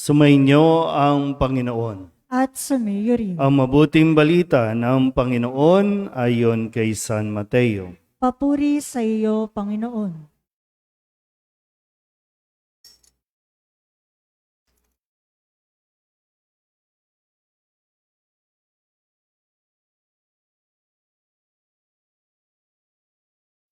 Sumainyo ang Panginoon. at sumayo rin. Ang mabuting balita ng Panginoon ayon kay San Mateo. Papuri sa iyo, Panginoon.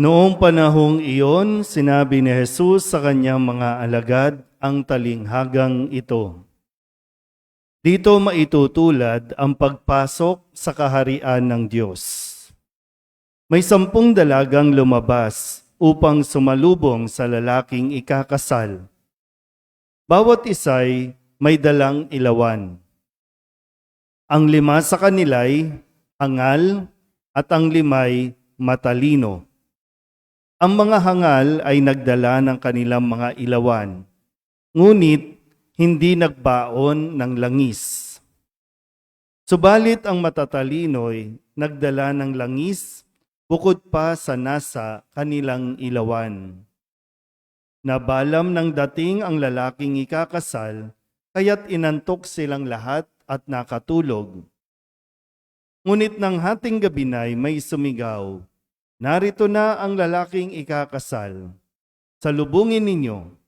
Noong panahong iyon, sinabi ni Jesus sa kanyang mga alagad ang talinghagang ito. Dito maitutulad ang pagpasok sa kaharian ng Diyos. May sampung dalagang lumabas upang sumalubong sa lalaking ikakasal. Bawat isa'y may dalang ilawan. Ang lima sa kanila'y hangal at ang limay matalino. Ang mga hangal ay nagdala ng kanilang mga ilawan, ngunit hindi nagbaon ng langis. Subalit ang matatalino'y nagdala ng langis bukod pa sa nasa kanilang ilawan. Nabalam ng dating ang lalaking ikakasal, kaya't inantok silang lahat at nakatulog. Ngunit ng hating gabi na'y may sumigaw, Narito na ang lalaking ikakasal. Salubungin ninyo.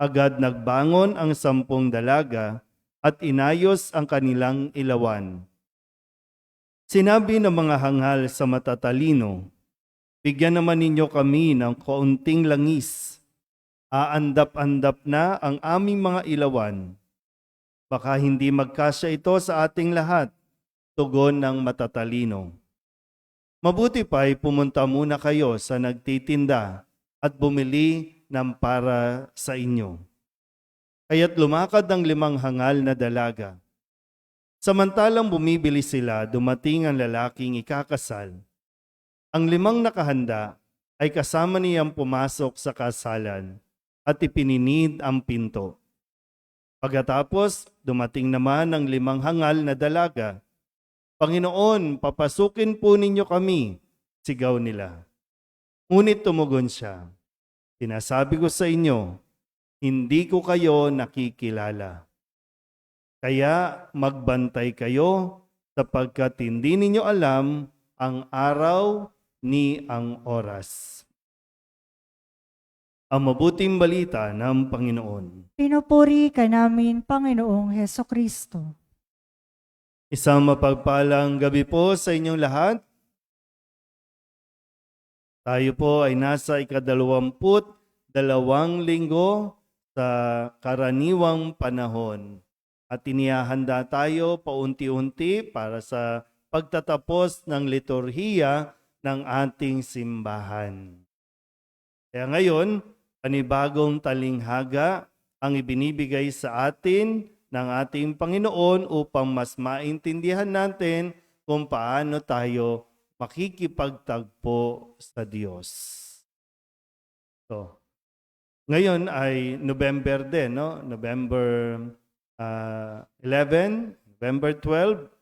Agad nagbangon ang sampung dalaga at inayos ang kanilang ilawan. Sinabi ng mga hangal sa matatalino, Bigyan naman ninyo kami ng kaunting langis. Aandap-andap na ang aming mga ilawan. Baka hindi magkasya ito sa ating lahat, tugon ng matatalino. Mabuti pa'y pumunta muna kayo sa nagtitinda at bumili ng para sa inyo. Kaya't lumakad ang limang hangal na dalaga. Samantalang bumibili sila, dumating ang lalaking ikakasal. Ang limang nakahanda ay kasama niyang pumasok sa kasalan at ipininid ang pinto. Pagkatapos, dumating naman ang limang hangal na dalaga Panginoon, papasukin po ninyo kami, sigaw nila. Ngunit tumugon siya, Sinasabi ko sa inyo, hindi ko kayo nakikilala. Kaya magbantay kayo sapagkat hindi ninyo alam ang araw ni ang oras. Ang mabuting balita ng Panginoon. Pinupuri ka namin, Panginoong Heso Kristo. Isang mapagpalang gabi po sa inyong lahat. Tayo po ay nasa ikadalawamput dalawang linggo sa karaniwang panahon. At inihahanda tayo paunti-unti para sa pagtatapos ng liturhiya ng ating simbahan. Kaya ngayon, panibagong talinghaga ang ibinibigay sa atin ng ating Panginoon upang mas maintindihan natin kung paano tayo makikipagtagpo sa Diyos. So, ngayon ay November din, no? November ah, 11, November 12,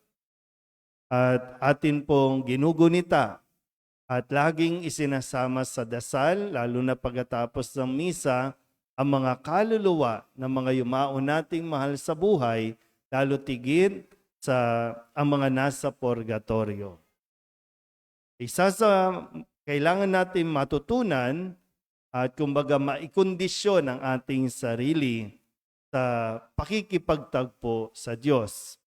at atin pong ginugunita at laging isinasama sa dasal, lalo na pagkatapos ng misa, ang mga kaluluwa ng mga yumao nating mahal sa buhay, lalo tigit sa ang mga nasa purgatorio. Isa sa kailangan natin matutunan at kumbaga maikondisyon ang ating sarili sa pakikipagtagpo sa Diyos.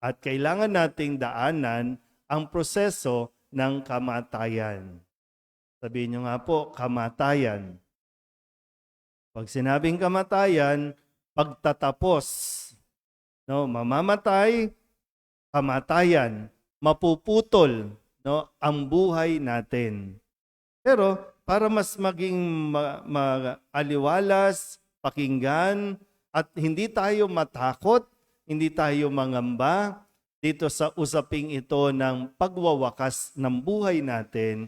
At kailangan nating daanan ang proseso ng kamatayan. Sabihin nyo nga po, kamatayan. Pag sinabing kamatayan, pagtatapos. No, mamamatay, kamatayan, mapuputol no, ang buhay natin. Pero para mas maging ma- pakinggan, at hindi tayo matakot, hindi tayo mangamba dito sa usaping ito ng pagwawakas ng buhay natin,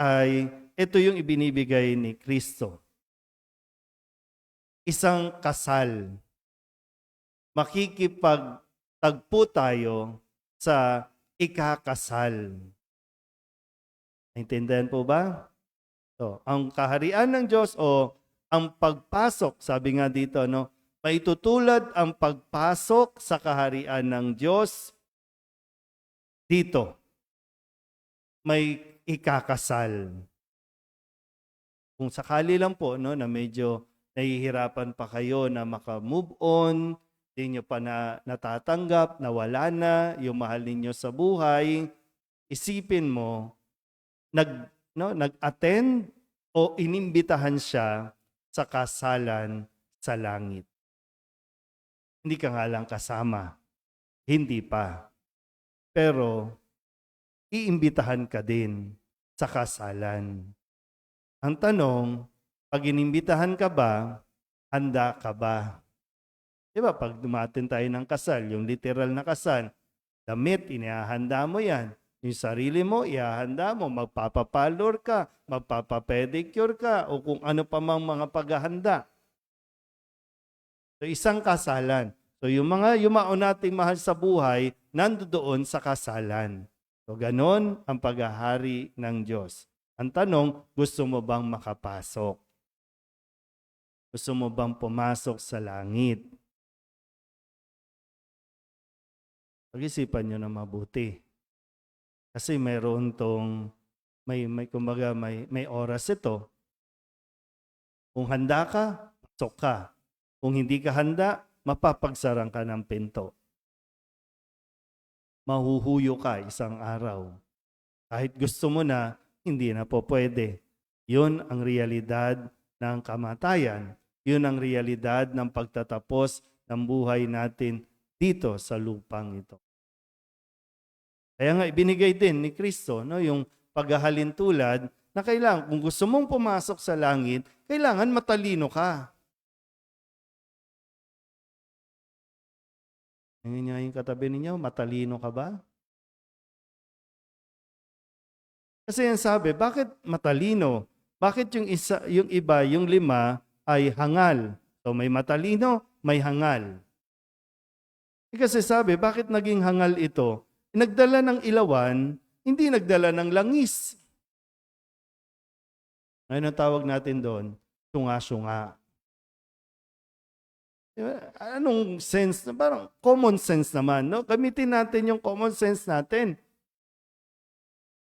ay ito yung ibinibigay ni Kristo isang kasal. Makikipagtagpo tayo sa ikakasal. Naintindihan po ba? So, ang kaharian ng Diyos o ang pagpasok, sabi nga dito, no, maitutulad ang pagpasok sa kaharian ng Diyos dito. May ikakasal. Kung sakali lang po no, na medyo nahihirapan pa kayo na maka-move on, hindi nyo pa na natatanggap, na wala na yung mahal ninyo sa buhay, isipin mo, nag, no, nag-attend o inimbitahan siya sa kasalan sa langit. Hindi ka nga lang kasama. Hindi pa. Pero, iimbitahan ka din sa kasalan. Ang tanong, pag inimbitahan ka ba, handa ka ba? Di ba, pag dumating tayo ng kasal, yung literal na kasal, damit, inihahanda mo yan. Yung sarili mo, ihahanda mo, magpapapalor ka, magpapapedicure ka, o kung ano pa mang mga paghahanda. So, isang kasalan. So, yung mga yumao nating mahal sa buhay, nandoon sa kasalan. So, ganon ang paghahari ng Diyos. Ang tanong, gusto mo bang makapasok? Gusto mo bang pumasok sa langit? Pag-isipan nyo na mabuti. Kasi mayroon tong, may, may, kumbaga, may, may oras ito. Kung handa ka, pasok ka. Kung hindi ka handa, mapapagsarang ka ng pinto. Mahuhuyo ka isang araw. Kahit gusto mo na, hindi na po pwede. Yun ang realidad ng kamatayan. Yun ang realidad ng pagtatapos ng buhay natin dito sa lupang ito. Kaya nga ibinigay din ni Kristo no, yung paghahalin tulad na kailangan, kung gusto mong pumasok sa langit, kailangan matalino ka. Ngayon niya yung katabi ninyo, matalino ka ba? Kasi yan sabi, bakit matalino? Bakit yung, isa, yung iba, yung lima, ay hangal? So may matalino, may hangal. Eh, Kasi sabi, bakit naging hangal ito? Nagdala ng ilawan, hindi nagdala ng langis. Ang tawag natin doon, sunga-sunga. Diba? Anong sense? Parang common sense naman. No? Gamitin natin yung common sense natin.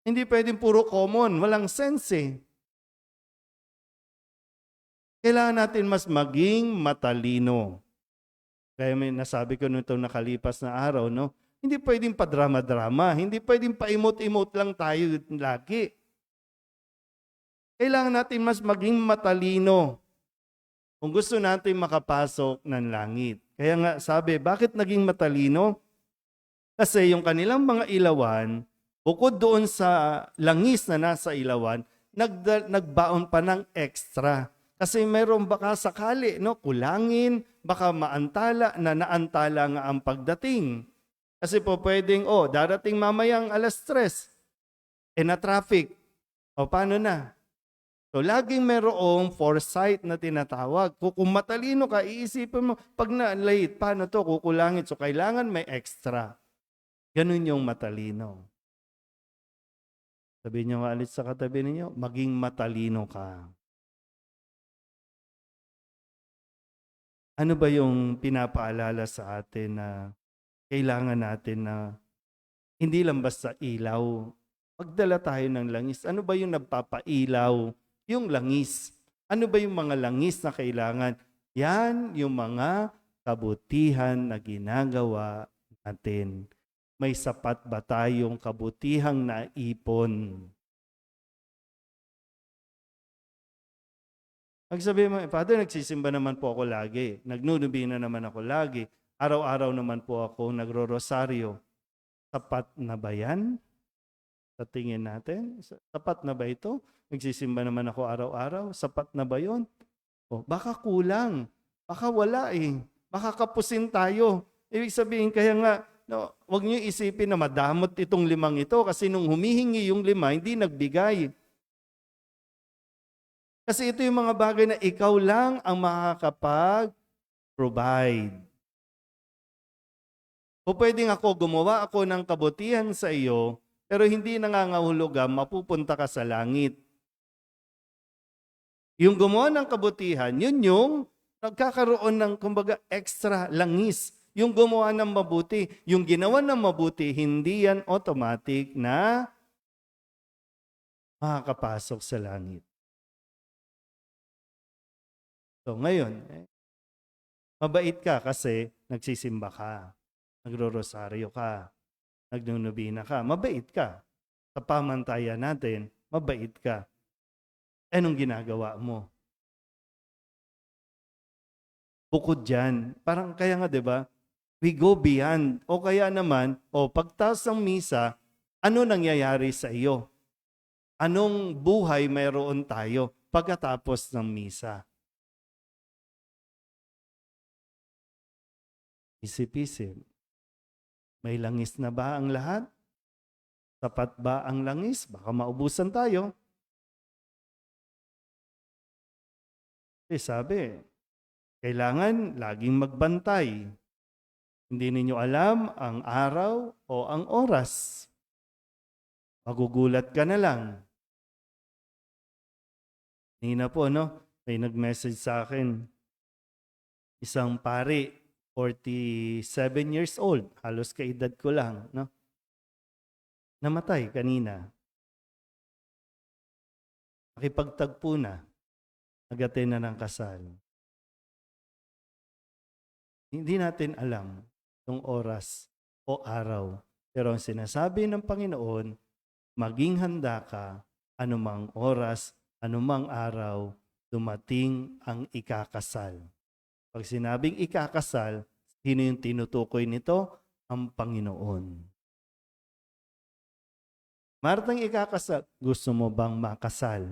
Hindi pwedeng puro common. Walang sense eh. Kailangan natin mas maging matalino. Kaya may nasabi ko nito nakalipas na araw, no? Hindi pwedeng padrama-drama. Hindi pwedeng paimot-imot lang tayo lagi. Kailangan natin mas maging matalino kung gusto natin makapasok ng langit. Kaya nga sabi, bakit naging matalino? Kasi yung kanilang mga ilawan, bukod doon sa langis na nasa ilawan, nagda- nagbaon pa ng extra. Kasi mayroon baka sakali, no, kulangin, baka maantala na naantala nga ang pagdating. Kasi po pwedeng, oh, darating mamayang alas tres, eh na traffic. O paano na? So, laging merong foresight na tinatawag. Kung, matalino ka, iisipin mo, pag na-late, paano to? Kukulangin. So, kailangan may extra. Ganun yung matalino. Sabihin niyo nga ulit sa katabi ninyo, maging matalino ka. Ano ba yung pinapaalala sa atin na kailangan natin na hindi lang basta ilaw, magdala tayo ng langis. Ano ba yung nagpapailaw? Yung langis. Ano ba yung mga langis na kailangan? Yan yung mga kabutihan na ginagawa natin. May sapat ba tayong kabutihang naipon? Magsabi mo, Father, nagsisimba naman po ako lagi. Nagnunubina naman ako lagi. Araw-araw naman po ako nagro-rosaryo. Sapat na ba yan? Sa tingin natin? Sa- Sapat na ba ito? Nagsisimba naman ako araw-araw. Sapat na ba yon? O, baka kulang. Baka wala eh. Baka kapusin tayo. Ibig sabihin, kaya nga, no, wag niyo isipin na madamot itong limang ito kasi nung humihingi yung lima, hindi nagbigay. Kasi ito yung mga bagay na ikaw lang ang makakapag-provide. O pwedeng ako, gumawa ako ng kabutihan sa iyo, pero hindi nangangahulugan, mapupunta ka sa langit. Yung gumawa ng kabutihan, yun yung nagkakaroon ng, kumbaga, extra langis. Yung gumawa ng mabuti, yung ginawa ng mabuti, hindi yan automatic na makakapasok sa langit. So ngayon, eh, mabait ka kasi nagsisimba ka, nagro-rosaryo ka, nagnunubina ka, mabait ka. Sa pamantayan natin, mabait ka. Eh, Anong ginagawa mo? Bukod dyan, parang kaya nga 'di ba? We go beyond. O kaya naman, o pagtas ng misa, ano nangyayari sa iyo? Anong buhay mayroon tayo pagkatapos ng misa? Isip-isip. May langis na ba ang lahat? Sapat ba ang langis? Baka maubusan tayo. Eh sabi, kailangan laging magbantay. Hindi ninyo alam ang araw o ang oras. Magugulat ka na lang. Nina po, no? May nag-message sa akin. Isang pari, 47 years old. Halos kaedad ko lang, no? Namatay kanina. Nakipagtagpo na. Nagatin na ng kasal. Hindi natin alam yung oras o araw. Pero ang sinasabi ng Panginoon, maging handa ka anumang oras, anumang araw, dumating ang ikakasal. Pag sinabing ikakasal, sino yung tinutukoy nito? Ang Panginoon. Martang ikakasal, gusto mo bang makasal?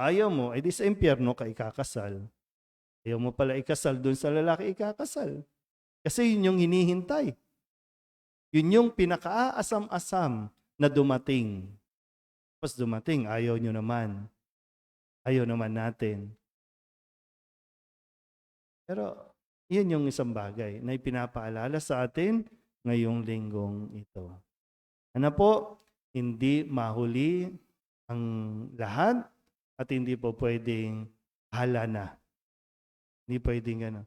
Ayaw mo, edi sa impyerno ka ikakasal. Ayaw mo pala ikasal dun sa lalaki ikakasal. Kasi yun yung hinihintay. Yun yung pinakaasam-asam na dumating. Tapos dumating, ayaw nyo naman. Ayaw naman natin. Pero yun yung isang bagay na ipinapaalala sa atin ngayong linggong ito. Ano po, hindi mahuli ang lahat at hindi po pwedeng hala na. Hindi pwedeng gano'n.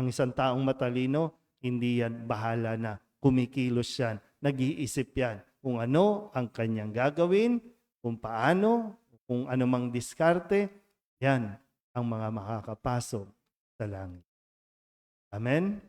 Ang isang taong matalino, hindi yan bahala na. Kumikilos yan. Nag-iisip yan kung ano ang kanyang gagawin, kung paano, kung anumang diskarte, yan ang mga makakapasok sa langit. Amen?